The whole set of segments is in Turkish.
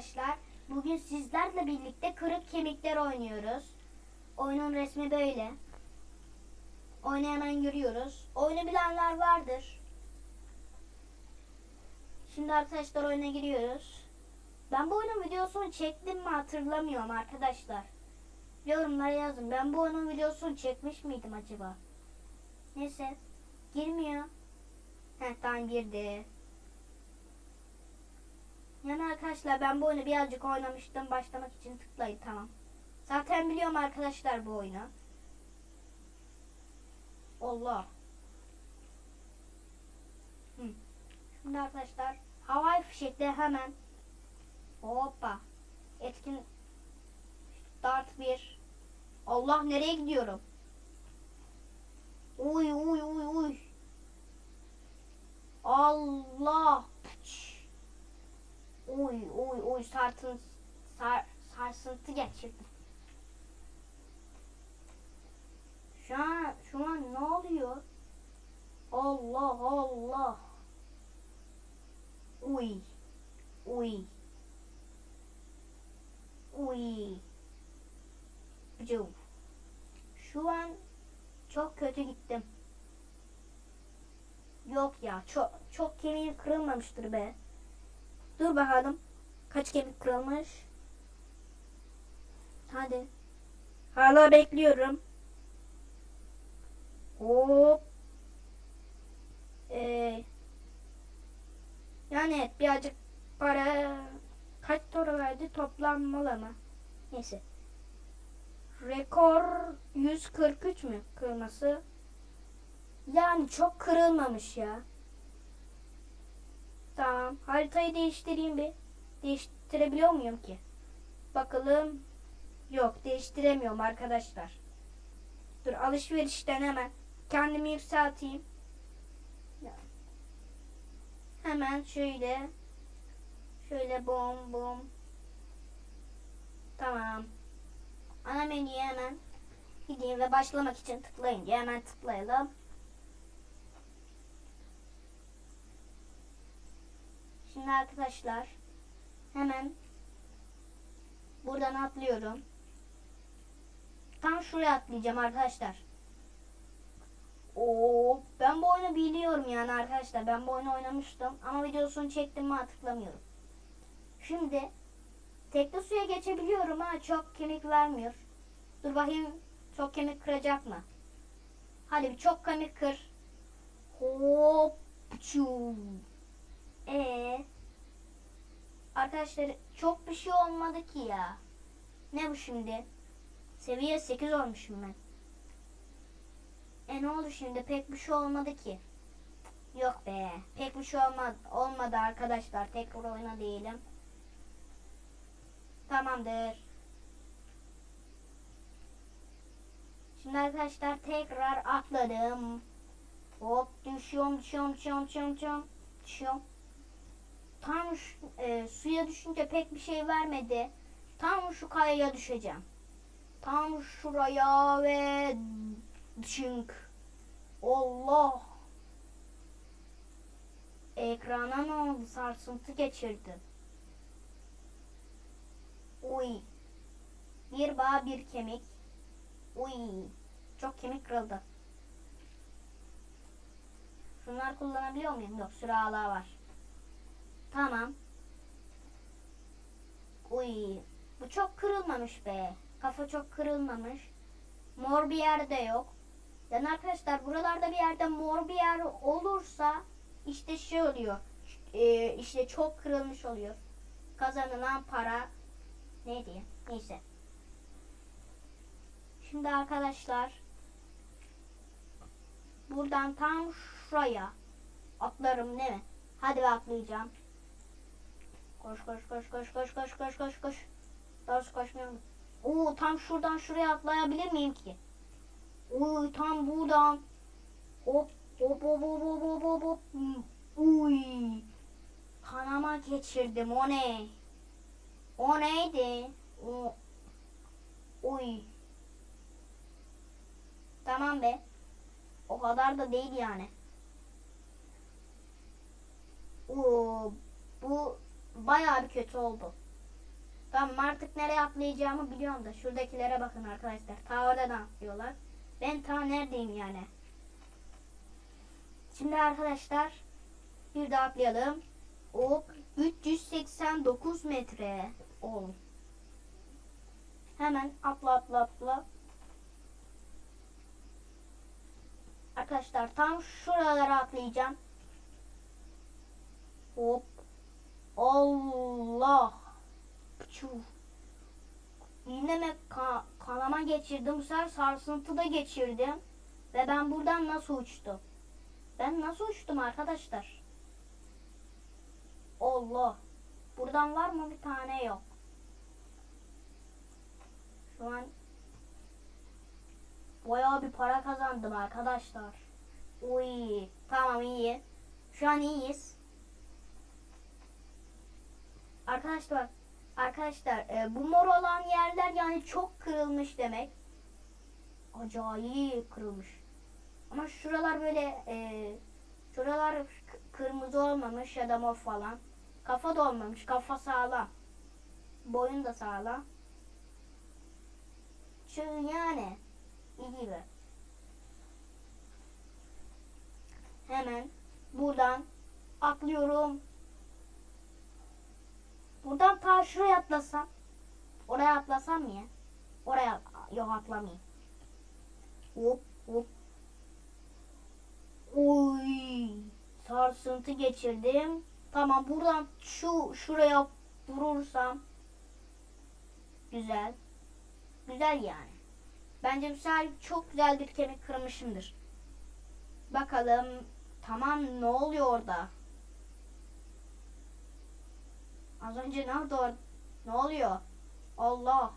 arkadaşlar. Bugün sizlerle birlikte kırık kemikler oynuyoruz. Oyunun resmi böyle. Oyunu hemen görüyoruz. Oyunu bilenler vardır. Şimdi arkadaşlar oyuna giriyoruz. Ben bu oyunun videosunu çektim mi hatırlamıyorum arkadaşlar. Yorumlara yazın. Ben bu oyunun videosunu çekmiş miydim acaba? Neyse. Girmiyor. Heh tamam girdi. Yani arkadaşlar ben bu oyunu birazcık oynamıştım. Başlamak için tıklayın tamam. Zaten biliyorum arkadaşlar bu oyunu. Allah. Şimdi arkadaşlar havai fişekle hemen hoppa etkin dart 1 Allah nereye gidiyorum? Uy uy uy uy. Allah. Uy uy uy sartın sar, sarsıntı geçirdim. Şu an şu an ne oluyor? Allah Allah. Uy. Uy. Uy. Şu an çok kötü gittim. Yok ya çok çok kemiğim kırılmamıştır be. Dur bakalım. Kaç kemik kırılmış? Hadi. Hala bekliyorum. Hop. Ee, yani birazcık para kaç para verdi toplanmalı mı? Neyse. Rekor 143 mü kırması? Yani çok kırılmamış ya. Tamam. Haritayı değiştireyim bir. Değiştirebiliyor muyum ki? Bakalım. Yok değiştiremiyorum arkadaşlar. Dur alışverişten hemen kendimi yükselteyim. Hemen şöyle. Şöyle bom bom. Tamam. Ana menüye hemen gideyim ve başlamak için tıklayınca hemen tıklayalım. Şimdi arkadaşlar hemen buradan atlıyorum. Tam şuraya atlayacağım arkadaşlar. Oo, ben bu oyunu biliyorum yani arkadaşlar. Ben bu oyunu oynamıştım ama videosunu çektim mi hatırlamıyorum. Şimdi tekli suya geçebiliyorum ama çok kemik vermiyor. Dur bakayım çok kemik kıracak mı? Hadi bir çok kemik kır. Hop. Çuu. Ee, arkadaşlar çok bir şey olmadı ki ya. Ne bu şimdi? Seviye 8 olmuşum ben. E ne oldu şimdi? Pek bir şey olmadı ki. Yok be. Pek bir şey olmadı, olmadı arkadaşlar. Tekrar oyuna değilim. Tamamdır. Şimdi arkadaşlar tekrar atladım. Hop düşüyorum düşüyorum düşüyorum düşüyorum düşüyorum. Şu, e, suya düşünce pek bir şey vermedi. Tam şu kayaya düşeceğim. Tam şuraya ve dışınk. Allah. Ekrana ne oldu? Sarsıntı geçirdi. Uy. Bir bağ bir kemik. Uy. Çok kemik kırıldı. Şunlar kullanabiliyor muyum? Yok ağlağı var. Tamam. Uy. Bu çok kırılmamış be. Kafa çok kırılmamış. Mor bir yerde yok. Yani arkadaşlar buralarda bir yerde mor bir yer olursa işte şey oluyor. Ee, işte çok kırılmış oluyor. Kazanılan para neydi? Neyse. Şimdi arkadaşlar buradan tam şuraya atlarım değil mi? Hadi atlayacağım. Koş koş koş koş koş koş koş koş koş. Doğrusu koşmuyorum. Oo tam şuradan şuraya atlayabilir miyim ki? Uy tam buradan. Hop hop hop hop hop hop hop hop. Hmm, Uy. Kanama geçirdim o ne? O neydi? O. Uy. Tamam be. O kadar da değil yani. Oo, bu bayağı bir kötü oldu. Tamam artık nereye atlayacağımı biliyorum da şuradakilere bakın arkadaşlar. Ta oradan atlıyorlar. Ben ta neredeyim yani. Şimdi arkadaşlar bir daha atlayalım. Hop 389 metre. Oğlum. Hemen atla atla atla. Arkadaşlar tam şuralara atlayacağım. Hop. Allah. Çuh. Yine mi ka- kanama geçirdim. Bu sefer sarsıntı da geçirdim. Ve ben buradan nasıl uçtum? Ben nasıl uçtum arkadaşlar? Allah. Buradan var mı bir tane yok. Şu an bayağı bir para kazandım arkadaşlar. Uy, tamam iyi. Şu an iyiyiz. Arkadaşlar, arkadaşlar e, bu mor olan yerler yani çok kırılmış demek. Acayip kırılmış. Ama şuralar böyle e, şuralar kırmızı olmamış ya da mor falan. Kafa da olmamış. Kafa sağlam. Boyun da sağlam. Şu yani iyi gibi. Hemen buradan atlıyorum. Buradan ta şuraya atlasam. Oraya atlasam ya? Oraya yok atlamayayım. Hop hop. Oy. Sarsıntı geçirdim. Tamam buradan şu şuraya vurursam güzel. Güzel yani. Bence sefer çok güzel bir kemik kırmışımdır. Bakalım. Tamam ne oluyor orada? Az önce nerede or- Ne oluyor? Allah.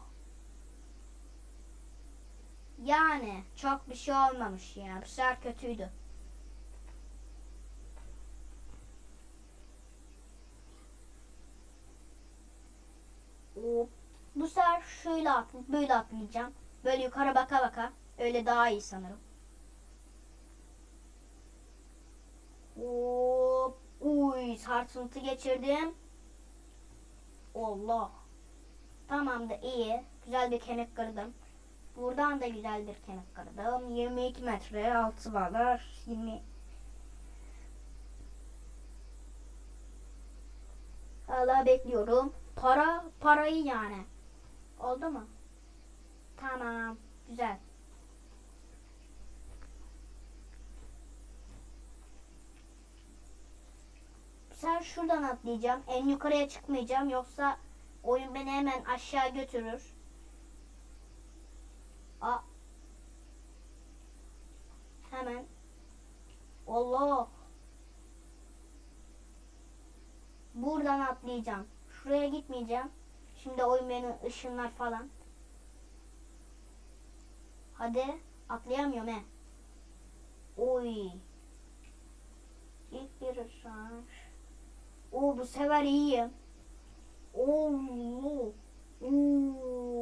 Yani çok bir şey olmamış ya. Bu sefer kötüydü. Bu sefer şöyle at, böyle atlayacağım. Böyle yukarı baka baka. Öyle daha iyi sanırım. Hop. Uy sarsıntı geçirdim. Allah. Tamam da iyi. Güzel bir kemik kırdım. Buradan da güzel bir kemik kırdım. 22 metre altı var. 20 Hala bekliyorum. Para, parayı yani. Oldu mu? Tamam. Güzel. Sen şuradan atlayacağım. En yukarıya çıkmayacağım. Yoksa oyun beni hemen aşağı götürür. A Hemen. Allah. Buradan atlayacağım. Şuraya gitmeyeceğim. Şimdi oyun beni ışınlar falan. Hadi. Atlayamıyorum he. Oy. İlk bir ışınlar. Oo bu sefer iyiyim. Oo. Oo.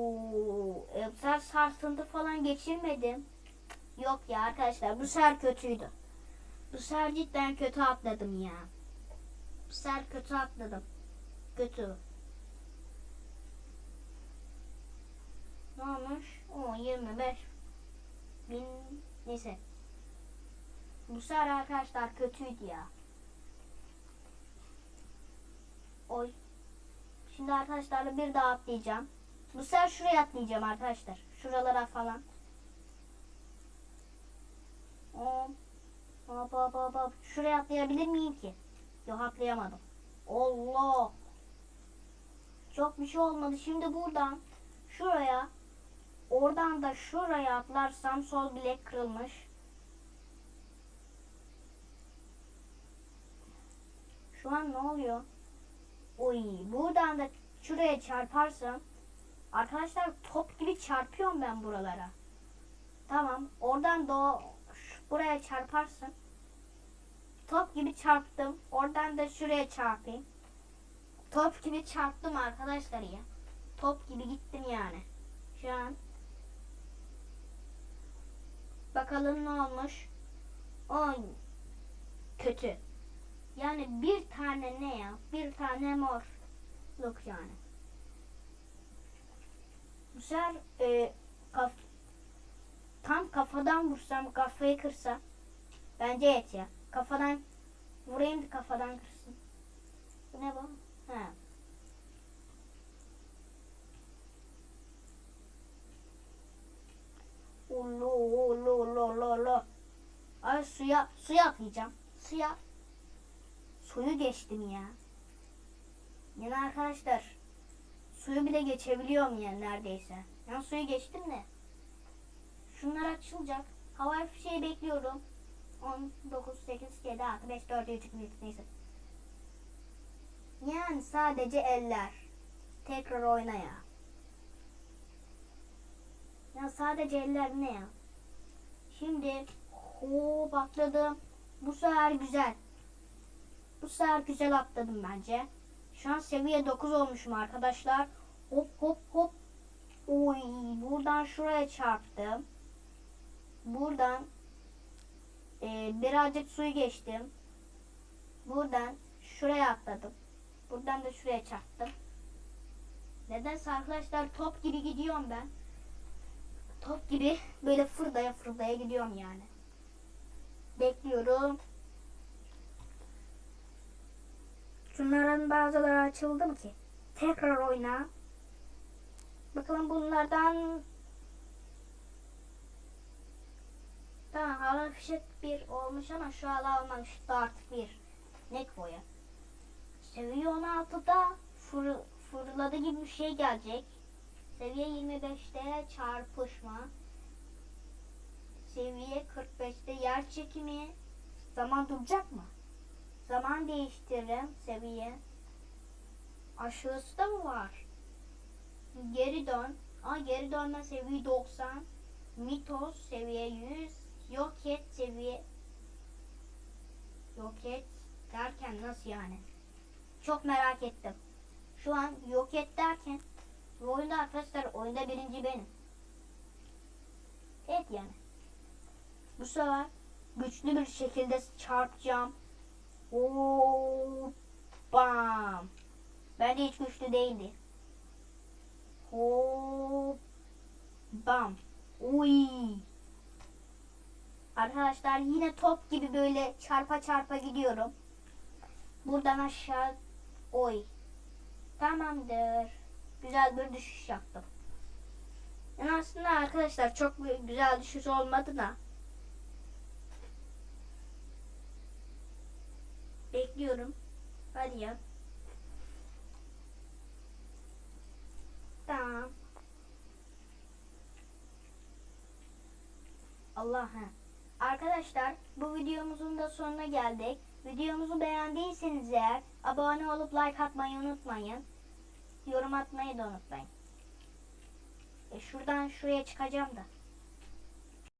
Sefer sarsıntı falan geçirmedim. Yok ya arkadaşlar bu sefer kötüydü. Bu sefer cidden kötü atladım ya. Bu sefer kötü atladım. Kötü. Ne olmuş? O 25 bin neyse. Bu sefer arkadaşlar kötüydü ya. Oy. Şimdi arkadaşlarla bir daha atlayacağım. Bu sefer şuraya atlayacağım arkadaşlar. Şuralara falan. Hop. Hop hop hop hop. Şuraya atlayabilir miyim ki? Yok atlayamadım. Allah. Çok bir şey olmadı. Şimdi buradan şuraya oradan da şuraya atlarsam sol bilek kırılmış. Şu an ne oluyor? Oy buradan da şuraya çarparsam arkadaşlar top gibi çarpıyorum ben buralara. Tamam oradan da buraya çarparsın. Top gibi çarptım. Oradan da şuraya çarpayım. Top gibi çarptım arkadaşlar ya. Top gibi gittim yani. Şu an bakalım ne olmuş. Oy kötü. Yani bir tane ne ya? Bir tane morluk yani. Bu sefer e, kaf tam kafadan vursam kafayı kırsa bence et ya. Kafadan vurayım da kafadan kırsın. Bu ne bu? Ulu ulu ulu ulu ulu. Ay suya suya atlayacağım. Suya suyu geçtim ya. Yine arkadaşlar suyu bile geçebiliyorum yani neredeyse. Yani suyu geçtim de. Şunlar açılacak. Havai fişeği bekliyorum. 10, 9, 8, 7, 6, 5, 4, 3, 2, 1, neyse. Yani sadece eller. Tekrar oyna ya. Ya sadece eller ne ya? Şimdi hop atladım. Bu sefer güzel. Bu sefer güzel atladım bence. Şu an seviye 9 olmuşum arkadaşlar. Hop hop hop. Oy buradan şuraya çarptım. Buradan e, birazcık suyu geçtim. Buradan şuraya atladım. Buradan da şuraya çarptım. Nedense arkadaşlar top gibi gidiyorum ben. Top gibi böyle fırdaya fırdaya gidiyorum yani. Bekliyorum. Şunların bazıları açıldı mı ki? Tekrar oyna. Bakalım bunlardan Tamam hava fişek bir olmuş ama şu hala olmamış. Start bir. Nek boya. Seviye 16'da fır, fırladı gibi bir şey gelecek. Seviye 25'te çarpışma. Seviye 45'te yer çekimi. Zaman duracak mı? Zaman değiştiririm seviye. Aşağısı da mı var? Geri dön. Aa geri dönme seviye 90. Mitos seviye 100. Yok et seviye. Yok et derken nasıl yani? Çok merak ettim. Şu an yok et derken bu oyunda arkadaşlar oyunda birinci benim. Evet yani. Bu sefer güçlü bir şekilde çarpacağım. Oo, bam. Bence hiç güçlü değildi. Hop, bam. Uy. Arkadaşlar yine top gibi böyle çarpa çarpa gidiyorum. Buradan aşağı oy. Tamamdır. Güzel bir düşüş yaptım. Yani aslında arkadaşlar çok güzel düşüş olmadı da. Bekliyorum. Hadi ya. Tamam. Allah'a. Arkadaşlar bu videomuzun da sonuna geldik. Videomuzu beğendiyseniz eğer abone olup like atmayı unutmayın. Yorum atmayı da unutmayın. E şuradan şuraya çıkacağım da.